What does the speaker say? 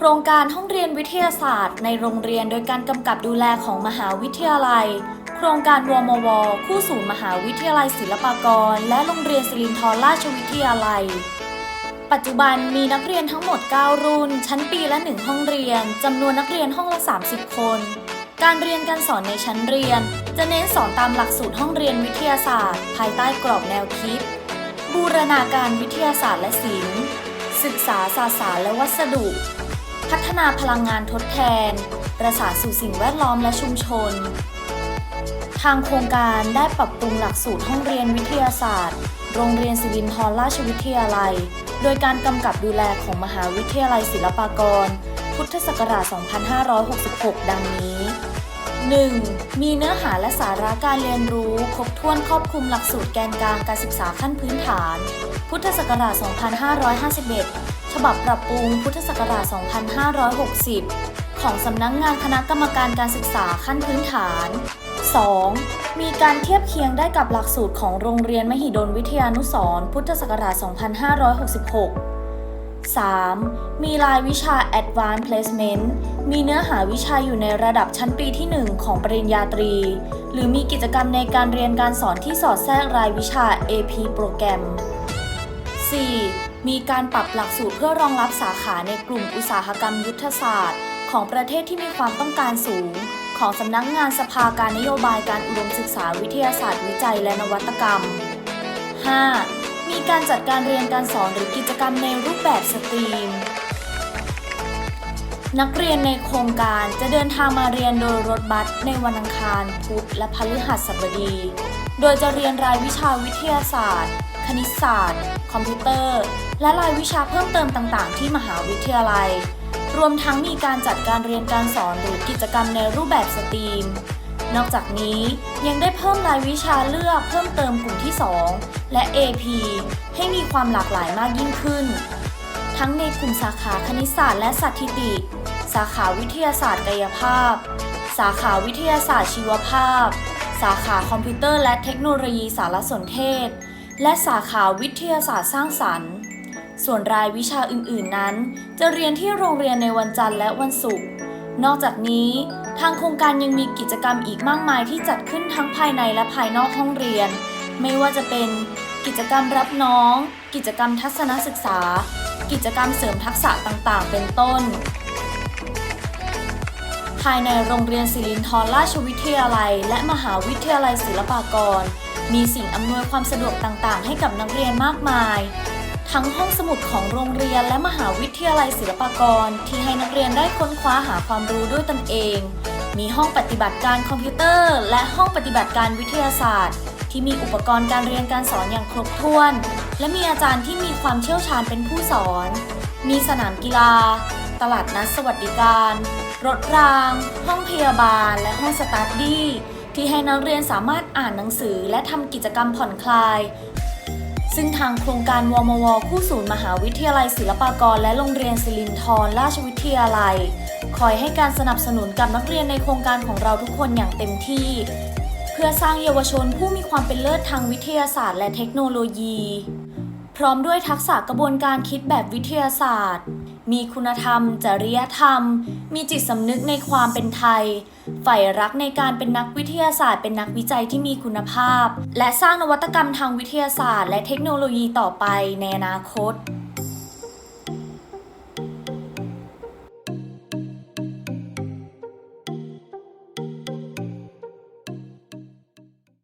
ครงการห้องเรียนวิทยาศาสตร์ ในโรงเรียนโดยการกำกับดูแลของมหาวิทยาลัย โครงการวมว คู่ศูนมหาวิทยาลัยศิลปากร และโรงเรียนสิรินธรราชวิทยาลัย ปัจจุบันมีนักเรียนทั้งหมด 9 รุ่น ชั้นปีละ 1 ห้องเรียนจำนวนนักเรียนห้องละ 30 คน การเรียนการสอนในชั้นเรียน จะเน้นสอนตามหลักสูตรห้องเรียนวิทยาศาสตร์ ภายใต้กรอบแนวคิด บูรณาการวิทยาศาสตร์และศิลป์ ศึกษาศาสารและวัสดุ พัฒนาพลังงานทดแทน ประสานสู่สิ่งแวดล้อมและชุมชน ทางโครงการได้ปรับปรุงหลักสูตรห้องเรียนวิทยาศาสตร์ โรงเรียนสิรินธรราชวิทยาลัย โดยการกำกับดูแลของมหาวิทยาลัยศิลปากร พุทธศักราช 2566 ดังนี้ 1. มีเนื้อหาและสาระการเรียนรู้ ครบถ้วนครอบคลุมหลักสูตรแกนกลางการศึกษาขั้นพื้นฐาน พุทธศักราช 2551 ฉบับปรับปรุงพุทธศักราช 2560 ของสำนักงงานคณะกรรมการการศึกษาขั้นพื้นฐาน 2. มีการเทียบเคียงได้กับหลักสูตรของโรงเรียนมหิดลวิทยานุสรพุทธศักราช 2566 3. มีรายวิชา Advanced Placement มีเนื้อหาวิชาอยู่ในระดับชั้นปีที่ 1 ของปริญญาตรี หรือมีกิจกรรมในการเรียนการสอนที่สอดแทรกรายวิชา AP โปรแกรม 4. มีการปรับหลักสูตรเพื่อรองรับสาขาในกลุ่มอุตสาหกรรมยุทธศาสตร์ ของประเทศที่มีความต้องการสูง ของสำนักงงานสภาการนโยบายการอุดมศึกษาวิทยาศาสตร์วิจัยและนวัตกรรม 5. มีการจัดการเรียนการสอนหรือกิจกรรมในรูปแบบสตรีม นักเรียนในโครงการจะเดินทางมาเรียนโดยรถบัสในวันอังคาร พุธและพฤหัสบดี โดยจะเรียนรายวิชาวิทยาศาสตร์ คณิตศาสตร์ คอมพิวเตอร์ และรายวิชาเพิ่มเติมต่างๆ ที่มหาวิทยาลัย รวมทั้งมีการจัดการเรียนการสอนหรือกิจกรรมในรูปแบบสตรีม นอกจากนี้ยังได้เพิ่มรายวิชาเลือกเพิ่มเติมกลุ่มที่ 2 และ AP ให้มีความหลากหลายมากยิ่งขึ้น ทั้งในกลุ่มสาขาคณิตศาสตร์และสถิติ สาขาวิทยาศาสตร์กายภาพ สาขาวิทยาศาสตร์ชีวภาพ สาขาคอมพิวเตอร์และเทคโนโลยีสารสนเทศ และสาขาวิทยาศาสตร์สร้างสรรค์ ส่วนรายวิชาอื่น ๆ นั้น จะเรียนที่โรงเรียนในวันจันทร์และวันศุกร์ นอกจากนี้ทางโครงการยังมีกิจกรรมอีกมากมายที่จัดขึ้นทั้งภายในและภายนอกห้องเรียน ไม่ว่าจะเป็นกิจกรรมรับน้อง กิจกรรมทัศนศึกษา กิจกรรมเสริมทักษะต่าง ๆ เป็นต้นายในโรงเรียนศิรินธรราชวิทยาลัย และมหาวิทยาลัยศิลปากร มีสิ่งอำนวยความสะดวกต่างๆ ให้กับนักเรียนมากมาย ทั้งห้องสมุดของโรงเรียนและมหาวิทยาลัยศิลปากร ที่ให้นักเรียนได้ค้นคว้าหาความรู้ด้วยตนเอง มีห้องปฏิบัติการคอมพิวเตอร์ และห้องปฏิบัติการวิทยาศาสตร์ ที่มีอุปกรณ์การเรียนการสอนอย่างครบถ้วน และมีอาจารย์ที่มีความเชี่ยวชาญเป็นผู้สอน มีสนามกีฬา ตลาดนัดสวัสดิการ รถราง ห้องพยาบาล และห้องสตาร์ดี้ที่ให้นักเรียนสามารถอ่านหนังสือและทำกิจกรรมผ่อนคลาย ซึ่งทางโครงการวมว คู่ศูนย์มหาวิทยาลัยศิลปากร และโรงเรียนศิรินธรราชวิทยาลัย คอยให้การสนับสนุนกับนักเรียนในโครงการของเราทุกคนอย่างเต็มที่ เพื่อสร้างเยาวชนผู้มีความเป็นเลิศทางวิทยาศาสตร์และเทคโนโลยี พร้อมด้วยทักษะกระบวนการคิดแบบวิทยาศาสตร์ มีคุณธรรม จริยธรรม มีจิตสำนึกในความเป็นไทย ใฝ่รักในการเป็นนักวิทยาศาสตร์ เป็นนักวิจัยที่มีคุณภาพ และสร้างนวัตกรรมทางวิทยาศาสตร์ และเทคโนโลยีต่อไปในอนาคต